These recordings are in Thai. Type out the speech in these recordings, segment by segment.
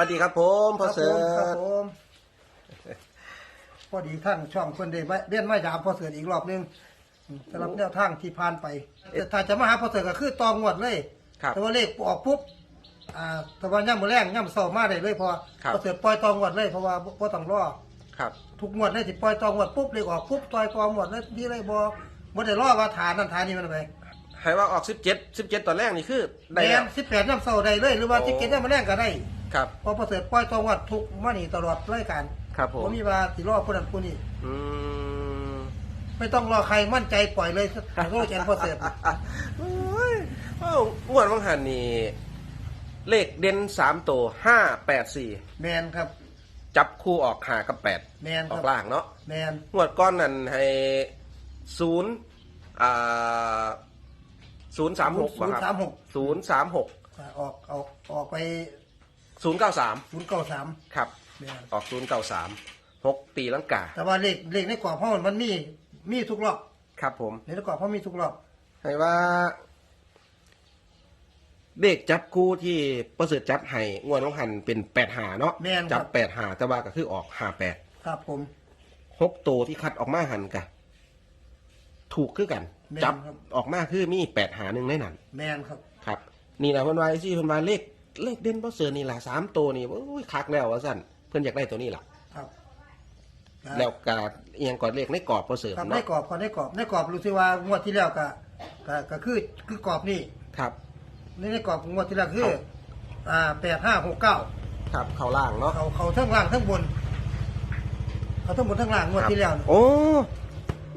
วัสดีครับผมพ่อเสือครับผม พอดีทั้งช่องคนได้มาเรียนมายามพ่อเสืออีกรอบหนึงอืมสำหรับแนวทางที่ผ่านไปแต่ถ้าจะมาหาพ่อเสือก็คือตองวดเลยครับแต่ว่าเลขออกปุ๊บอ่าแต่ว่าย่ำมือแรงย่ำเสามาได้เลยเพอครับพ่อเสือปล่อยตองวดเลยเพราะว่าพ่ต้องรอครับทุกงวดเลยที่ปล่อยตองวดปุ๊บเลขออกปุ๊บปล่อยตองวดเลยที่เลยบอบ่ได้รอว่าฐานนั่นฐานนี้มันไปให้ว่าออกสิบเจ็ดสิบเจ็ดตอนแรกนี่คือแดได้แล้วงสิบแปดย่ำเสาได้เลย หรือว่าโอ้ที่เก็ตย่ำมือแรงก็ได้ ครับเพอพ่อเสือปล่อยตองวดทุกมานี่ตลอดรายการครับผมผมมีว่าสิรอผู้นั้นผู้นี้อืมไม่ต้องรอใครมั่นใจปล่อยเลยโรคแอนพอเสร็จโอ้ยเอ้างวดวังหันนี่เลขเด่นสามตัวห้าแปดสี่แมนครับ จับคู่ออกหากับแปดแมนอคอรับกล่างเนาะแมนงวดก้อนนั้นให้ศูนย์อ่าศูนย์สามหกศูนย์สามหกศูนย์สามหกออกออกออกไป ศูนย์เก้าสามศูนย์เก้าสามครับแมนออกศูนย์เก้าสามหกตีลังกาแต่ว่าเลขเลขในกรอบห้องมันมีมีทุกรอบครับผม ในกรอบห้องมีทุกรอบให้ว่าเด็กจับคู่ที่ประเสริฐจับให้งวดน้องหันเป็นแปดหาเนาะแม่นครับจับแปดหาแต่ว่าก็คือออกหาแปดครับผม หกตัวที่คัดออกมาหันกะถูกคือกัน แม่นจับครับออกมาคือมีแปดหาหนึ่งในนั้น แมนครับ ครับ นี่นะเพิ่นว่าที่เพิ่นว่าเลข เลขเด่นประเสริฐนี่ล่ะสามตัวนี่โอ้ยคักแล้วว่าสั่นเพิ่นอยากได้ตัวนี้ล่ะ ครับแล้วกาเอียงก่อนเลขในกรอบประเสริฐครับในเนาะกรอบพอในกรอบในกรอบรู้สึกว่างวดที่แล้วก็ก็ก็คือคือกรอบนี่ครับ ในในกรอบงวดที่แล้วคือครับอ่าแปดห้าหกเก้าครับเข้าล่างเนาะเขาเขาทั้งล่างทั้งบนเขาทั้งบนทั้งล่างงวดที่แล้วน่ะโอ้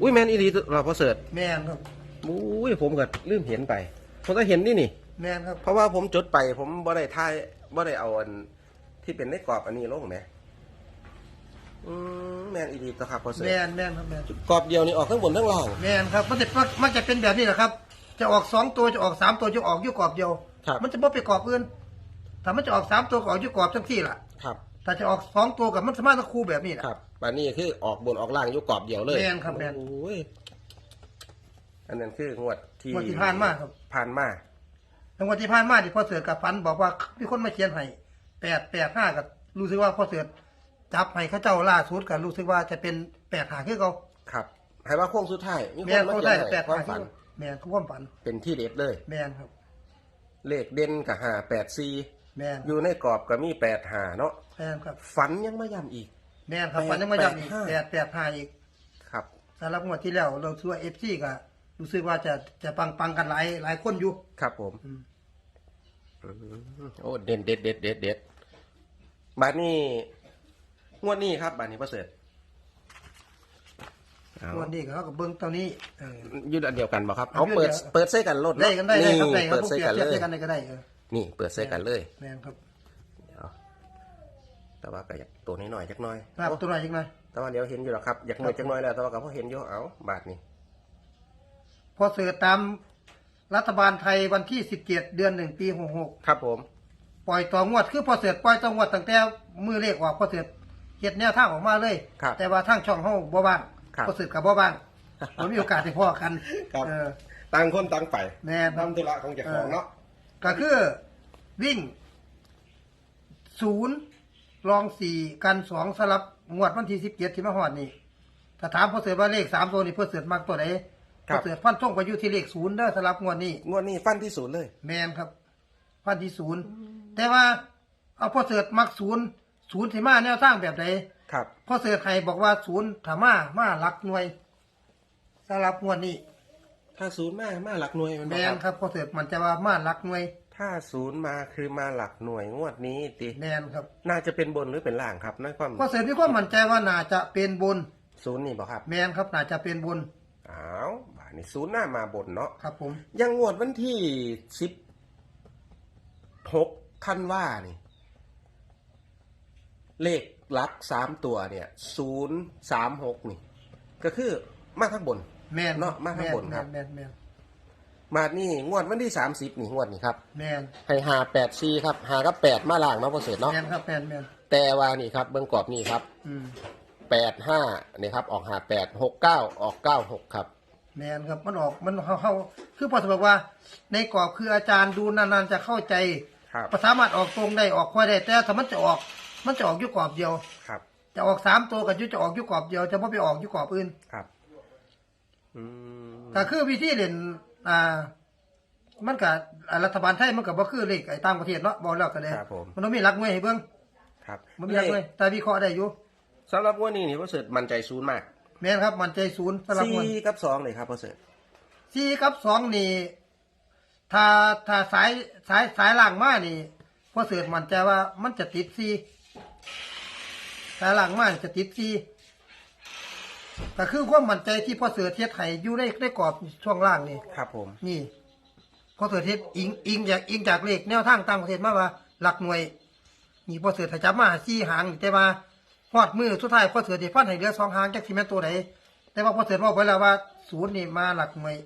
อุ้ยแมนอีดีเราประเสริฐแมนครับ อุ้ยผมก็ลืมเห็นไปผมก็เห็นนี่นี่ แมนครับ เพราะว่าผมจดไป ผมบ่ได้ทายบ่ได้เอาอันที่เป็นในกรอบอันนี้ลงไหมอืมแมนอีดีตัวครับประเสริฐแมนแมนครับแมนกรอบเดียวนี่ออกทั้งบนทั้งล่าง แมนครับมันจะมันจะเป็นแบบนี้แหละครับ จะออกสองตัวจะออกสามตัวจะออกอยู่กรอบเดียว ครับ มันจะไม่ไปกรอบอื่นถ้ามันจะออกสามตัวก็ออกอยู่กรอบทั้งที่ล่ะครับถ้าจะออกสองตัวกับมันสามารถต้องคู่แบบนี้แหละ ครับอันนี้คือออกบนออกล่างอยู่กรอบเดียวเลยแม่นครับแม่น โอ้ยอันนั้นคืองวดที่งวดที่ผ่านมาครับ ผ่านมา แล้ววันที่ผ่านมาที่พ่อเสือกับฟันบอกว่ามีคนมาเขียนให้แปดแปดห้ากับรู้สึกว่าพ่อเสือจับให้เขาเจ้าล่าสุดกับรู้สึกว่าจะเป็นแปดหาคือเขาครับให้ว่าโค้งสุดท้ายมีคแมนนมาเขาเขียได้นให้แปดความหาคืฝัอนแมนเขาความฝัน เป็นที่เด็ดเลย แมนครับ เลขเด่นกับหาแปดสี่แมนอยู่ในกรอบก็มีแปดหาเนาะแมนครับ ฝันยังไม่ย้ำอีก แมนครับฝันยังไม่ย้ำอีกแปแปดดแปดห้าอีกครับ สำหรับงวดที่แล้วเราซื้อเอฟซีก็ รู้สึกว่าจะจะปังปังๆกันหลายหลายคนอยู่ ครับผมอืม อืมโอ้เด่นเด็ดเด็ดเด็ดเด็ดบาทนี้งวดนี้ครับบาทนี้ประเสริฐเอางวดนี้ก็เขากับเบิ้งตอนนี้เอออยู่อันเดียวกันบ่ครับเอาเอาเปิด เดี๋ยว เปิดใส่กันรถได้กันได้ได้ครับได้ครับเปิดพวกใส่เปรียกับนเลยเทียบใส่กันได้ก็ได้เออนี่ เปิดใส่กันเลยแมนครับเดี๋ยวแต่ว่าก็อยากตัวน้อยๆจักหน้อยครับตัวหน่อยจังหน่อยแต่ว่าเดี๋ยวเห็นอยู่หรอกครับอยากหน่อยจักหน้อยแล้วแต่ว่าก็พอเห็นอยู่เอาบาทนี้ พอเสือตามรัฐบาลไทยวันที่สิบเจ็ดเดือนหนึ่งปีหกหกครับผม ปล่อยต่องวดคือพอเสือปล่อยต่องวดตั้งแต่มือเลขออกพอเสือเฮ็ดแนวทางออกมาเลย ครับแต่ว่าทางช่องเฮาบ่บ้างครับพอเสือกับบ่บ้างผมมีโอกาสได้พ่อกันครับ เออต่างคนต่างไปแน่ครับทำธุระของเจ้าของเนาะ ก็คือวิ่งศูนย์รองสี่กันสองสลับงวดวันที่สิบเจ็ดที่มาหอดนี่ถ้าถามพอเสือว่าเลขสามตัวนี่พอเสือมักตัวไหน พอเสือฟันท่งไปอยู่ที่เลขศูนย์เด้อสลับงวดนี้ งวดนี้ฟันที่ศูนย์เลย แมนครับพันที่ศูนย์แต่ว่าเอาพ่อเสิร์ตมักศูนย์ศูนย์ที่มาแนวทางแบบไหนครับ พ่อเสิร์ตไทยบอกว่าศูนย์ถามามาหลักหน่วยสำหรับงวดนี้ถ้าศูนย์มามาหลักหน่วยมันแมบ่นครับพ่อเสิร์ตมันจะว่ามาหลักหน่วยถ้าศูนย์มาคือมาหลักหน่วยงวดนี้ติแมนครับน่าจะเป็นบนหรือเป็นล่างครับนั่นความพ่อเสิร์ตมีความมั่นใจว่าน่าจะเป็นบนศูนย์นี่บ่ครับ แมนครับน่าจะเป็นบนอ้าวบาท นี้ศูนย์หน้ามาบนเนาะครับผมยังงวดวันที่สิบหกท่านว่านี่ เลขหลักสามตัวเนี่ยศูนย์สามหกนี่ ก็คือมาทั้งบน แมนเนาะมาข้างบนครับ แมนแมนมานี่งวดวันที่สามสิบนี่งวดนี่ครับแมนให้หาแปดซีครับหากับแปดมาล่างเนาะพอเสร็จเนาะแมนครับแมนแมนแต่ว่านี่ครับเบื้องกรอบนี่ครับอืม แปดห้านี่ครับออกหาแปดหกเก้าออกเก้าหกครับ แมนครับมันออกมันเขาเขาคือพอเสิร์ตบอกว่า ในกรอบคืออาจารย์ดูนานๆจะเข้าใจครับสามารถออกตรงได้ออกค่อยได้แต่ถ้ามันจะออก มันจะออกอยู่กรอบเดียวครับ จะออกสามตัวกับยุจะออกอยู่กรอบเดียวจะไม่ไปออกอยู่กรอบอื่นครับอืมก็คือวิธีเล่นอ่า มันกับรัฐบาลไทยมันกับบ่คือเลขไอ้ต่างประเทศเนาะบอกแล้วก็เลยครับผม มันต้องมีหลักมวยให้เบิ่งครับมันมีหลักมวยแต่วิเคราะห์ได้อยู่สำหรับวันนี้นี่พ่อเสริฐมั่นใจศูนย์มาก แม่นครับมันใจศูนย์สำหรับมวยสี่กับสองเลยครับพ่อเสริฐสี่กับสองนี่ถ้าถ้าสายสายสายล่างมานี่พอเสือมันใจว่ามันจะติดสี่สายล่างมาจะติดสี่ก็คือความมั่นใจที่พ่อเสือเทียไทยอยู่ในในกรอบช่วงล่างนี่ ครับผม นี่พ่อเสือเทียอิงอิงจากอิงจากเลขแนวทางต่างประเทศมาว่า หลักหน่วย นี่พ่อเสือถ้าจับมาสี่หางนี่แต่ว่า ฮอดมือสุดท้ายพ่อเสือที่ฟันให้เหลือสองหางจากที่แม่นตัวไหนแต่ว่าพ่อเสือบอกไว้แล้วว่าศูนย์นี่มาหลักหน่วย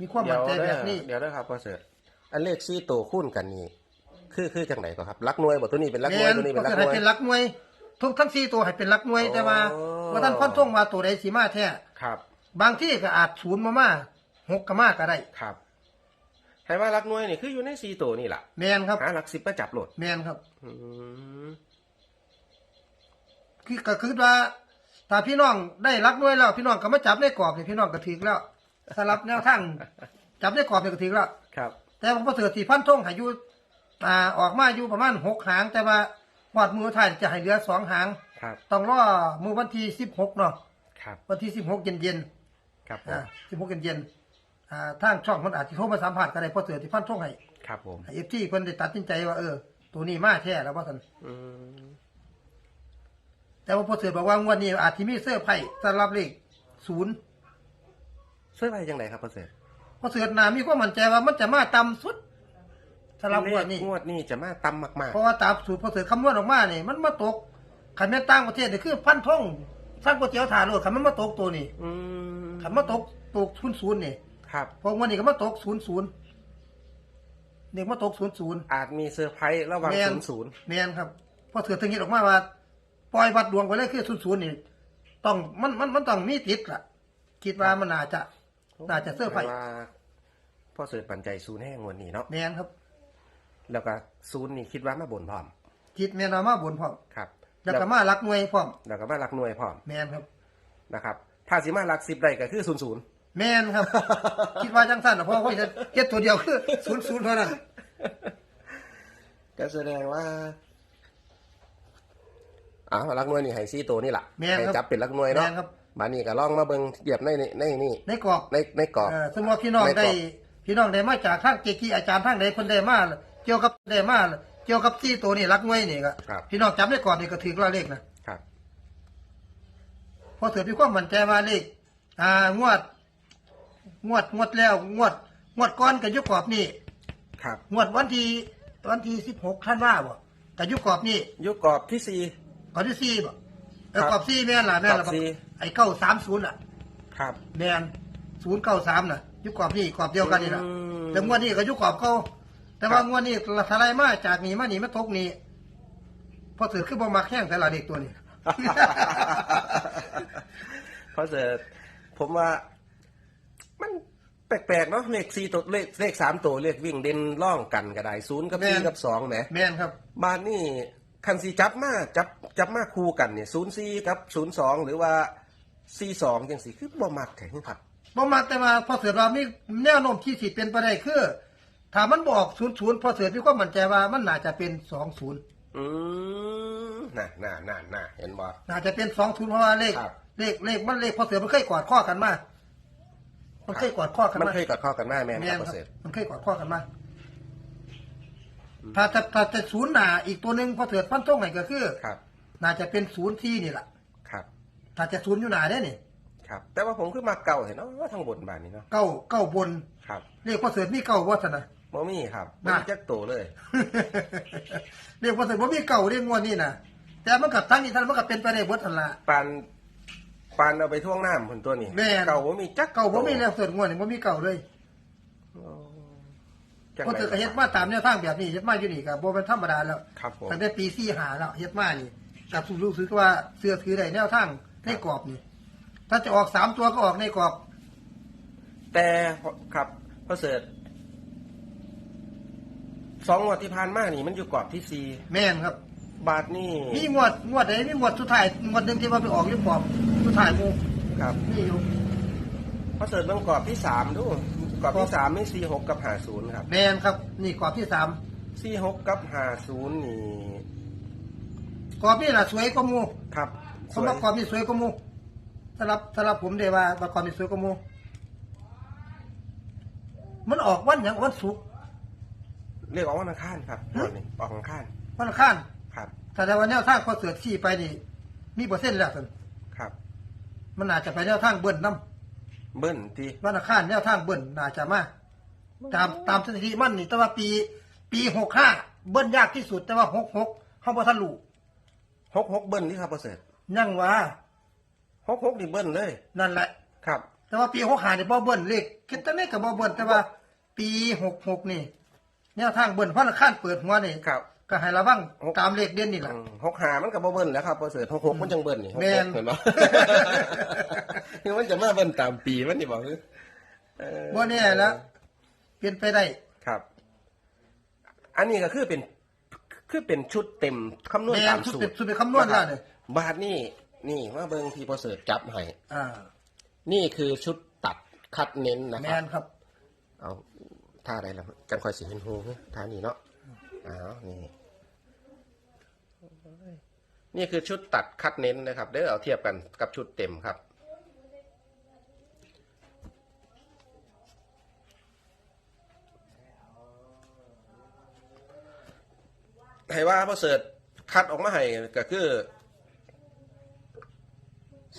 มีความเดี๋มั่ยนวใจเด้แบอบนี้ เดี๋ยวเด้อครับพ่อเสริฐอันเลขสี่ตัวคูณกันนี่คือคือจังไหนก็ครับลักหน่วยบ่ตัวนี้เป็นลักหน่แม่วยนตัวนี้พ่เป็อนลักเสือหน่วยให้เป็นหลักหน่วยทุกทั้งสี่ตัวให้เป็นหลักหน่วย แต่ว่าโอ้ว่าท่านฟันธงว่าตัวใดสีมาแท้ครับบางที่ก็อาจศูนย์มามาหกก็มาก็ได้ครับให้ว่าลักหน่วยนี่คืออยู่ในสี่ตัวนี่แหละแมนครับหาหลักสิบมาจับโหลดแมนครับอืม คือก็คือว่าถ้าพี่น้องได้หลักหน่วยแล้ว พี่น้องก็มาจับในกรอบนี่พี่น้องก็ถึกแล้วสลับแนวทางจับในกรอบนี่ก็ถึกแล้วครับ แต่ผมก็เสือสี่พันธงให้อยู่อ่าออกมาอยู่ประมาณหกหาง แต่ว่าหอดมือถ่ายจะให้เหลือสองหาง ครับ ต้องรอมือวันที่สิบหกเนาะครับ วันที่สิบหกเย็นเย็นๆครับผมอ่าสิบหกเย็นเย็นๆอ่าทางช่องมันอาจจะโทรมาสัมผัสกันได้เพราะเสือที่พันท่งให้ครับผม เอฟที่เพิ่นได้ตัดสินใจว่าเออตัวนี้มาแท้แล้วว่าสันอืม แต่ว่าพอเสือบอกว่างวดนี้อาจจะมีเสื้อร์ไผ่สำหรับเลขศูนย์ช่วยไปจังไหนครับพ่อเสริฐพอเสือหนามีความมั่นใจว่ามันจะมาต่ำสุดสำหรับงวดนี้เลขงวดนี้จะมาต่ำมากเพราะว่าตามสูตรพอเสือคำนวณออกมาเนี่ยมันมาตกขันแม่นต่างประเทศนี่คือพันท่งสร้างก๋วยเตี๋ยวถาโลดขันมันมาตกตัวนี้ๆอืมขันมาตกตกศูนย์ศูนย์นี่ครับพองวดนี้ก็มาตกศูนย์ศูนย์เด็กมาตกศูนย์ศูนย์อาจมีเซอร์ไพรส์ระหว่างแม่ศูนย์ศูนย์แมนครับพอเสือถึงเห็นออกมาว่า ปล่อยวัดดวงไปเลยคือศูนย์ศูนย์นี่ต้องมันมันมันต้องมีติดล่ะ คิดว่ามันน่าจะน่าจะเสื้อร์ไผ่ว่าพ่อเสริฐปันใจศูนย์แห้งงวันนี้เนาะแมนครับ แล้วก็ศูนย์นี่คิดว่ามาบนพร้อมคิดแมนว่ามาบนพร้อมครับแล้วก็มารักหน่วยพร้อมแล้วก็มาหลักหน่วยพร้อมแมนครับ นะครับ ถ้าสิมาหลักสิบได้ก็คือศูนย์ศูนย์แมนครับ คิดว่าจังสั้นน่ะเพราะว่าจะเก็ดตัวเดียวคือศูนย์ศูนย์เท่านั้น ก็แสดงว่า อ้าวลักหน่วยนี่ให้ซี่ตัวนี่แหละแม่นให้ครับจับเป็นลักหน่วยเนาะแม่นครับมานี่ก็ลองมาเบิ่งเหยียบในในในนี่ในกรอบในในกรอบ เอ่อสมมติว่าพี่น้องในกรอบ ได้พี่น้องได้มาจากทางเกจีอาจารย์ทางใดคนได้มาเกี่ยวกับได้มาเกี่ยวกับที่ตัวนี่รักหน่วยนี่ก็ครับ พี่น้องจำได้ก่อนนี่ก็ถือว่าเลขนะครับพอเสือพี่ความมั่นใจมาเลขอ่างวด งวดงวดแล้ว งวด งวดก้อนกับยุคกรอบนี่ครับงวดวันที่วันที่สิบหกท่านว่าบ่กับยุคกรอบนี่ยุคกรอบที่สี่ กรอบที่สี่บ่เออครับกรอบสี่แม่นล่ะแม่นล่ะกรอบสี่ ไอ้เก้าสามศูนย์อะ ครับ แม่นศูนย์เก้าสามน่ะยุคกรอบนี่กรอบเดียวกันนี่ล่ะอืมแต่งวดนี้กับยุคกรอบเขาแต่ว่างวดนี้ทลายมาจากนี่มานี่มาตกนี่พอเสือคือบ่มักแห้งแต่ละเด็กตัวนี้ เพราะเสริฐผมว่า มันแปลกๆเนาะเลขสี่ตัวเลขเลขสามตัวเลขวิ่งเด่นล่องกันก็ได้ศูนย์กับแม่นสี่กับสองแหมแม่นครับ บ้านนี่ คันสีจับมาจับจับมาคู่กันเนี่ยศูนย์สี่กับศูนย์สองหรือว่าสี่สองจังสี่คือบ่มักแข็งครับบ่มักแต่ว่าพอเสือเรามีแนวโน้มที่สิเป็นไปได้คือถ้ามันบอกศูนย์ศูนย์พอเสือพี่ก็มั่นใจว่ามันน่าจะเป็นสองศูนย์อืมน่ะน่ะน่ะน่ะเห็นบ่น่าจะเป็นสองศูนย์เพราะว่าเลขครับเลขเลขมันเลขพอเสือมันเคยกอดข้อกันมามันเคยกอดข้อกันมันมาเคยกอดข้อกันมาแม่นแม่ครับนเปอคร์รับเซ็นต์มันเคยกอดข้อกันมา ถ้าถ้าถ้าจะศูนย์หนาอีกตัวหนึ่งพอเสือพันท่งไหนก็คือครับ น่าจะเป็นศูนย์ที่นี่แหละครับ ถ้าจะศูนย์อยู่หนาได้นี่ครับ แต่ว่าผมคือมาเก่าเห็นเนาะทางบนบ้านนี้เนาะเก้าเก้าบนครับเรียกพอเสือมีเก้าวัฒนะบ่มีครับบ่น่ะมีจักโตเลย เรียกว่าแต่ว่ามีเก่าเรียกงวดนี่นะแต่มันกับทั้งนี้ท่านมันก็เป็นไปได้เบดทันละ ปานปานเอาไปท่วงน้ำผลตัวนี้แม่น เก่าบ่มีจักเก่าผมมีโตแล้วเสืองวดนี่ผมมีเก่าเลย จังเพราะไหนเธอก็เฮ็ดมาตามแนวทางแบบนี้เฮ็ดมาอยู่นี่ก็บ่เป็นธรรมดาแล้วครับผม ตั้งแต่ปีสี่หาแล้วเฮ็ดมานี่กับผู้รู้สึกว่าเสื้อถือได้แนวทางในกรอบนี่ ถ้าจะออกสามตัวก็ออกในกรอบ แต่ครับพ่อเสิร์ชสองงวดที่ผ่านมานี่มันอยู่กรอบที่สี่แม่นครับ บาทนี่มีงวดงวดไหนมีงวดสุดท้ายงวดหนึ่งที่ว่าไปออกอยี่ปอบสุดท้ายหมูครับนี่อยู่พอเสิร์ชเบางกรอบที่สามดู กรอบที่สามไม่สี่หกกับหาศูนย์ครับแมนครับ นี่กรอบที่สามสี่หกกับหาศูนย์นี่กรอบนี่แหละสวยกว่าหมูครับสมมติกรอบนี่สวยกว่าหมูสำหรับสำหรับผมเดว่าว่ากรอบนี่สวยกว่าหมูมันออกวันอย่างวันศุกร์เรียกออกวันอังคารครับงวดนี้ออกวันอังคารวันอังคารครับแต่ในวันแนวทางพอเสือขี่ไปนี่ มีเปอร์เซ็นต์แล้วสิครับ มันอาจจะไปแนวทางเบิ้ลน้ เบิ้ลที่ำวันอังคารแนวทางเบิ้ลน่าจะมาตามตามสถิติมันนี่แต่ว่าปี ปีหกห้าเบิ้ลยากที่สุดแต่ว่าหกหกเขาบ่ทันรู้หกหกเบิ้ลที่ครับพอเสิร์ชยังว่าหกหกนี่เบิ้ลเลย นั่นแหละ ครับ แต่ว่าปีหกห้านี่บ่เบิ้ลเลขคิดตั้งแต่กับบ่เบิ้ลแต่ว่า ปีหกหกนี่แนวทางเบิ้ลวันอังคารเปิดหัวนี่ครับ ก็ให้ระวังตามเลขเด่นนี่แหละอืมหกหามันกับเบิ้ลแล้วครับพอเสิร์ชหกหกมันจังเบิ้ลนี่แม่นเห็นปะคือมันจะมาเบิ้ลตามปีมันนี่บอกคือเออบ่แน่แล้วเปลี่ยนไปได้ครับ อันนี้ก็คือเป็น คือเป็นชุดเต็มคำนวณแม่นตามชุดสูเป็ตนรชุดเป็นคำนวณแล้วเนี่ยบาทนี่นี่มาเบิ้งที่พอเสิร์ชจับให้อ่า นี่คือชุดตัดคัดเน้นนะแมครับนครับ เอาท่าใดล่ะจังคอยสีเห็นหูท่านี้เนาะอ้าวนี่ นี่คือชุดตัดคัดเน้นนะครับเดี๋ยวเอาเทียบกันกับชุดเต็มครับ ให้ว่าพอเสิร์ชคัดออกมาให้ก็คือ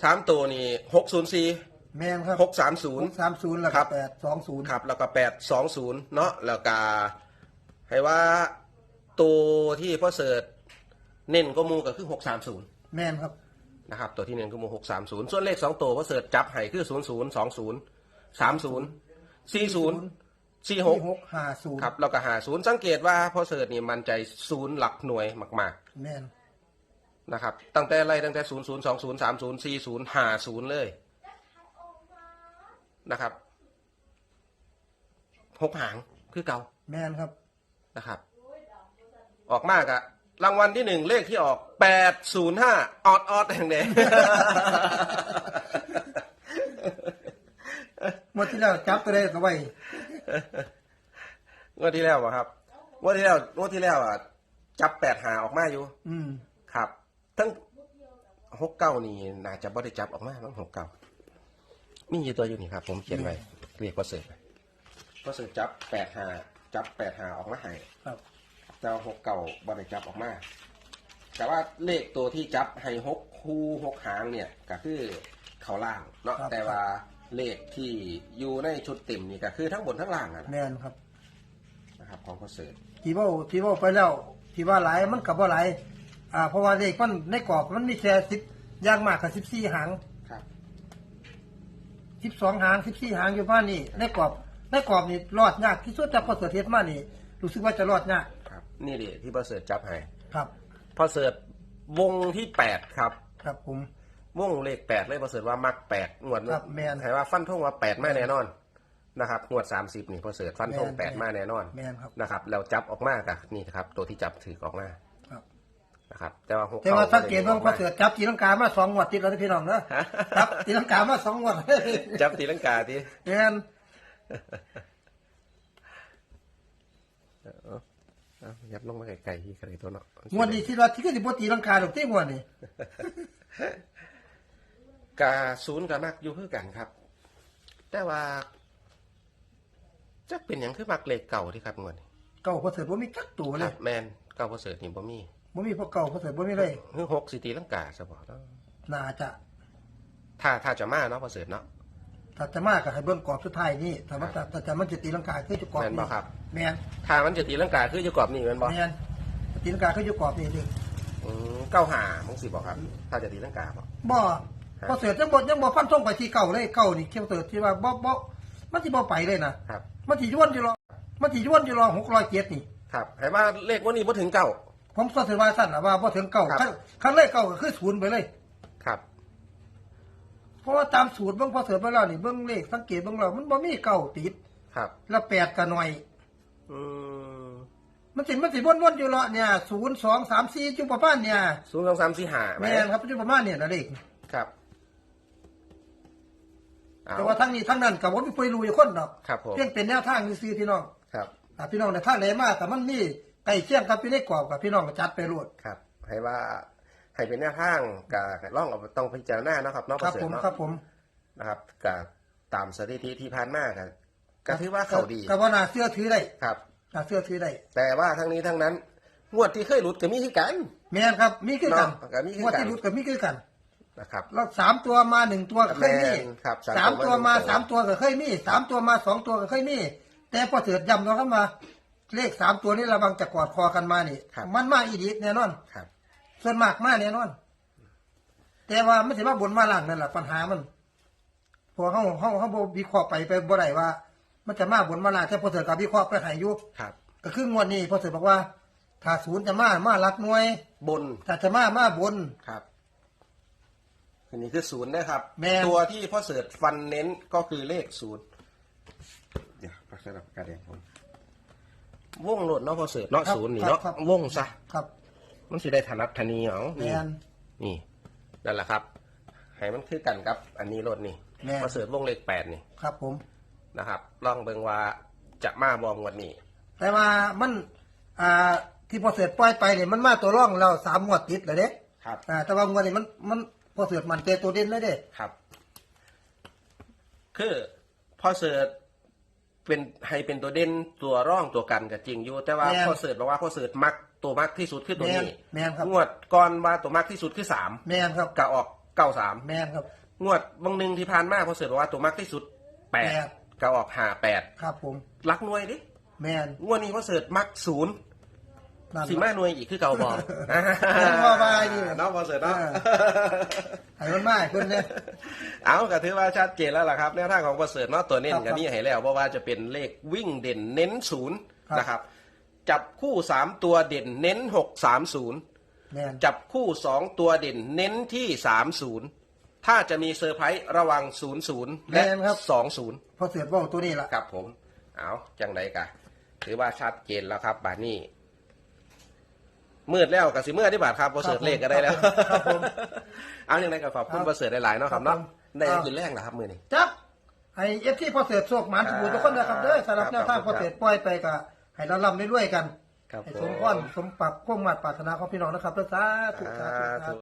สามตัวนี่หกศูนย์สี่แมนครับหกสามศูนย์สามศูนย์แล้วครัก็บแปดสองศูนย์ครับแล้วก็แปดสองศูนย์เนาะแล้วก็ให้ว่าตัวที่พ่อเสิร์ช เน้นก็มูก็คือหกสามศูนย์แมนครับ นะครับ ตัวที่เน้นก็มูหกสามศูนย์ส่วนเลขสองตัวพ่อเสิร์ชจับให้คือศูนย์ศูนย์สองศูนย์สามศูนย์สี่ศูนย์สี่หกหกห้าศูนย์ครับแล้วก็หาศูนย์สังเกตว่าพ่อเสิร์ชนี่มันใจศูนย์หลักหน่วยมากแมนๆนะครับ ตั้งแต่ไล่ตั้งแต่ศูนย์ศูนย์สองศูนย์สามศูนย์สี่ศูนย์หาศูนย์เลยนะครับหกหางคือเก่าแมนครับนะครับ ออกมากอะ รางวัลที่หนึ่งเลขที่ออกแปดศูนย์ห้าออดออดแห่งเดหมดที่แล้วจับตัวได้ก็ไว้งวดที่แล้วอะครับงวดที่แล้วงวดที่แล้วอะจับแปดหาออกมาอยู่ อืมครับ ทั้งหกเก้านี่น่าจะบ่ได้จับออกมาทั้งหกเก้ามีอยู่ตัวอยู่นี่ครับ ผมเขียนไว้เรียกว่าเสิร์ฟว่าเสิร์ฟจับแปดหาจับแปดหาออกมาให้ครับ แต่ว่าหกเก่าบริจับออกมา แต่ว่าเลขตัวที่จับให้หกคู่หกหางเนี่ยก็คือเขาล่างเนาะครับ แต่ว่าเลขที่อยู่ในชุดเต็มนี่ก็คือทั้งบนทั้งล่างอะแมนครับ นะครับของคอนเสิร์ตที่เว่าที่เว่าไปแล้วที่ว่าหลายมันกับว่าหลายอ่าเพราะว่าเลขมันในกรอบมันมีแค่สิบอย่างมากกับสิบสี่หางครับ สิบสองหางสิบสี่หางอยู่บ้านนี่ในกรอบในกรอบนี่รอดยากที่สุดแต่พอเสือเทศมานี่ รู้สึกว่าจะรอดยากครับ นี่ดิที่พอเสิร์ตจับให้ครับพอเสิร์ตวงที่แปดครับ ครับผม วงเลขแปดเลยพอเสิร์ตว่ามักแปดงวดครับแม่นให้ว่าฟันธงว่าแปดไม่แน่นอนนะครับงวดสามสิบนี่พอเสิร์ตฟันธงแม่นแปดมาแน่นอนแมนครับ นะครับแล้วจับออกมากับนี่ครับ ตัวที่จับถือออกมาครับ นะครับ แต่ว่าหกแต่ว่าก้สังเกตว่าพอเสือจับตีลังกามาสองงวดติดแล้วนะพี่น้องเนอะจับตีลังกามาสองงวดจับตีลังกาที่แมน ยับลงมาไกลๆที่กระไรตัวเนาะงวดนี้ที่ว่าที่ก็สิบ่ตีลังกาดอกที่งวดนี้กาศูนย์กับมักอยู่คือกันครับ แต่ว่าจะเป็นอย่างคือมักเลขเก่าที่ครับงวดนี้เก่าพอเสือบ่มีจักตัวคเลรัยบแมนเก่าพอเสิร์ตนี่บ่มีบ่มีพวกเก่าพอเสือบ่มีเลยคือหกสิตีลังกาซะบ่เนาะน่าจะถ้าถ้าจะมาเนาะพอเสิร์ตเนาะ ถ้าจะมากก็ให้เบิ่งกรอบสุดท้ายนี่ถ้ามันถ้าจะมันจะตีลังกาคือจะกรอบแม่นบ่นี่ครับ แม่นถ้ามันจะตีลังกาคือจะกรอบนี่แม่นบ่แม่นตีลังกาคือจะกรอบนี่ดิอืมเก้าหามึงสิบอกครับ ถ้าจะตีลังกาบ่บ่พอเสือจังบ่ยังบ่ฟันธงไปที่เก่าเลยเก่านี่เขียวเสือที่ว่าบ่บ่มันสิบ่ไปเลยนะครับ มันสิย้วนอยู่รอมันสิย้วนอยู่รอ607นี่ครับให้ว่าเลขวันนี้บ่ถึงเก้าผมก็ถือว่าสั้นน่ะว่าบ่ถึงเก่าครับคันคันเลขเก่าก็คือศูนย์ไปเลยครับ เพราะว่าตามสูตรเบิ่งพอเสือไปแล้วนี่เบิ่งเลขสังเกตเบิ่งแล้วมันบ่มีเก่าติดครับ แล้วแปดก็หน่อย อืมมันสิมันสิวนๆอยู่เลาะเนี่ยศูนย์สองสามสี่จุดประมาณเนี่ยศูนย์สองสามสี่ห้าไหมแม่นครับจุดประมาณเนี่ยนะเลขครับเอาแต่ว่าทั้งนี้ทั้งนั้นกับผมไม่เคยรู้อยู่คนดอกครับผมเพียงเป็นแนวทางซื้อๆพี่น้องครับ อะพี่น้องในทางไหนมาแต่มันมีใกล้เคียงกับพี่ในกรอบกับพี่น้องก็จัดไปรวดครับ ให้ว่า ให้เป็นแนวทางกับล่องเอาต้องพิจารณาเนาะครับน้องคปรัระบเสริผฐมเนาะครับผมนะครับกับตามสถิติที่ผ่านมากันก็ถือว่าเขาดีก็ว่าน่าเชื่อถือได้ครับ น่าเชื่อถือได้แต่ว่าทั้งนี้ทั้งนั้นงวดที่เคยหลุดก็มีคือกัน แม่นครับมีคือกันเนาะก็มีคือกัน งวดที่รุดก็มีคือกันนะครับแล้วสามตัวมาหนึ่งตัวก็เคยมีแม่นครับสามสามตัตัววมามาหนึ่งตัว สามตัวก็เคยมีสามตัวมาสองตัวก็เคยมี แต่พอเสือย้ำเราเข้ามา เลขสามตัวนี้ระวังจะกอดคอกันมานี่ครับมันมาอีดีแน่นอน ครับ ส่วนมากมาแน่นอน แต่ว่าไม่ใช่ว่าบนมาล่างนั่นแหละปัญหามันเพอเขาเขาเขาบวิเคราะห์ไปไปบ่ได้ว่า มันจะมาบนมาล่างแต่พอเสือกับวิเคราะห์ไปใหายอยู่ครับ ก็คืองวดนี้พอเสือบอกว่า ถ้าศูนย์จะมามาลักหน่วย บนถ้าจะมามาบน ครับ อันนี้คือศูนย์นะครับ แม่น ตัวที่พ่อเสิร์ชฟันเน้นก็คือเลขศูนย์เดี๋ยวพักสำหรับการเรียนผมวงโหลดเนาะพ่อเสิร์ชเนาะครับศูนย์นี่ครับเนาะครับ วงซะ ครับ มันสิได้ถนัดทนีเอาแมนี่น นี่นั่นแหละครับให้มันคือกันครับ อันนี้รถนี่แม่นพ่อเสิร์ชวงเลขแปดนี่ครับผม นะครับลองเบิ่งว่าจะมาบองวันนี้แต่ว่ามัน อ่า ที่พอเสือปล่อยไปเนี่ยมันมาตัวร่องเราสามงวดติดเลยเด้ครับ อ่า แต่ว่างวดนี้มัน มันพอเสือมันเจตัวเด่นเลยเด้ ครับ คือพ่อเสิร์ช เป็นให้เป็นตัวเด่นตัวร่องตัวกันกับจริงอยู่ แต่ว่าแม่น พ่อเสิร์ชบอกว่าพ่อเสิร์ชมักตัวมักที่สุดคือตัวแมนนี้แมนครับงวดก่อนว่าตัวมักที่สุดคือสามแมนครับกะออกเก้าสามแมนครับ งวดบางหนึ่งที่ผ่านมาพ่อเสิร์ชบอกว่าตัวมักที่สุดแปดแปด กะออกหาแปดครับผม รักหน่วยดิแมนงวดนี้พ่อเสิร์ชมักศูนย์ นั่นสีมาหน่วยอีกคือเก่าบอกว่าว่าอยู่เน้องพ่อเสิร์ชเนาะเออให้มันมาให้เพิ่นเนี่ย เอาก็ถือว่าชัดเจนแล้วล่ะครับแนวทางของประเสริฐเนาะตัวเน้นครับกันนี่ให้แล้วเพราะว่าจะเป็นเลขวิ่งเด่นเน้นศูนย์ครับ นะครับ จับคู่สามตัวเด่นเน้นหกสามศูนย์แมนจับคู่สองตัวเด่นเน้นที่สามศูนย์ถ้าจะมีเซอร์ไพรส์ระวังศูนย์ศูนย์และสองศูนย์พอเสือบอกตัวนี้ล่ะ ครับผม เอาจังไดกะถือว่าชัดเจนแล้วครับบาดนี้ มืดแล้วกับสิมืดที่บาทครับประเสริฐเลขก็ได้แล้วครับผมเอาอย่างไรก็ขอบคุณครับประเสริฐหลายๆเนาะครับครัเนาะบผมได้ครับคืนแรกเหรอครับมือนี้จับให้เอฟที่พอเสือโชคหมานทุกผู้ทุกคนนะครับเด้อสำหรับแนวทางพอเสือปล่อยไปก็ให้เราลำได้ด้วยกันครับให้ผสมพรสมปรับก้มมาตรปรารถนาของพี่น้องนะครับเด้อสาธุสาธุสาธุ